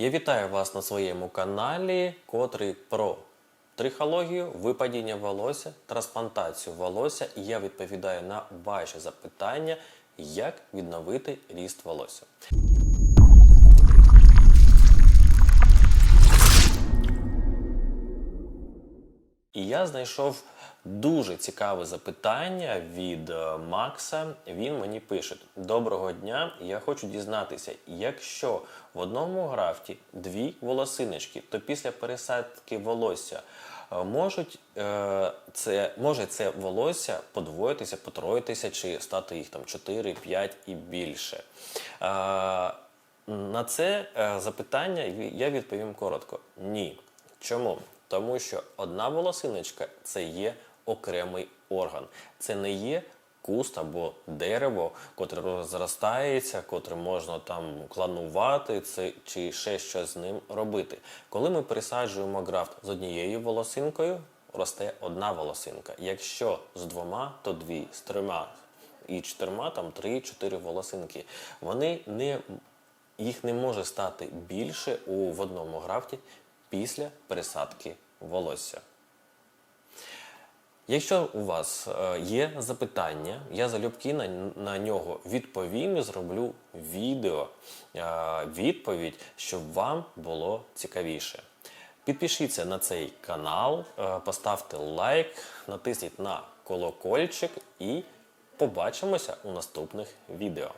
Я вітаю вас на своєму каналі, котрий про трихологію, випадіння волосся, трансплантацію волосся. І я відповідаю на ваші запитання, як відновити ріст волосся. І я знайшов дуже цікаве запитання від е, Макса. Він мені пише: Доброго дня! Я хочу дізнатися, якщо в одному графті дві волосиночки, то після пересадки волосся е, можуть е, це може це волосся подвоїтися, потроїтися чи стати їх там 4, 5 і більше. Е, на це е, запитання я відповім коротко: ні. Чому? Тому що одна волосиночка це є окремий орган. Це не є куст або дерево, котре розростається, котре можна там кланувати це, чи ще щось з ним робити. Коли ми пересаджуємо графт з однією волосинкою, росте одна волосинка. Якщо з двома, то дві, з трьома і чотирма, там три-чотири волосинки. Вони не їх не може стати більше у в одному графті після пересадки волосся. Якщо у вас е, є запитання, я залюбки на, на нього відповім і зроблю відео е, відповідь, щоб вам було цікавіше. Підпишіться на цей канал, е, поставте лайк, натисніть на колокольчик і побачимося у наступних відео.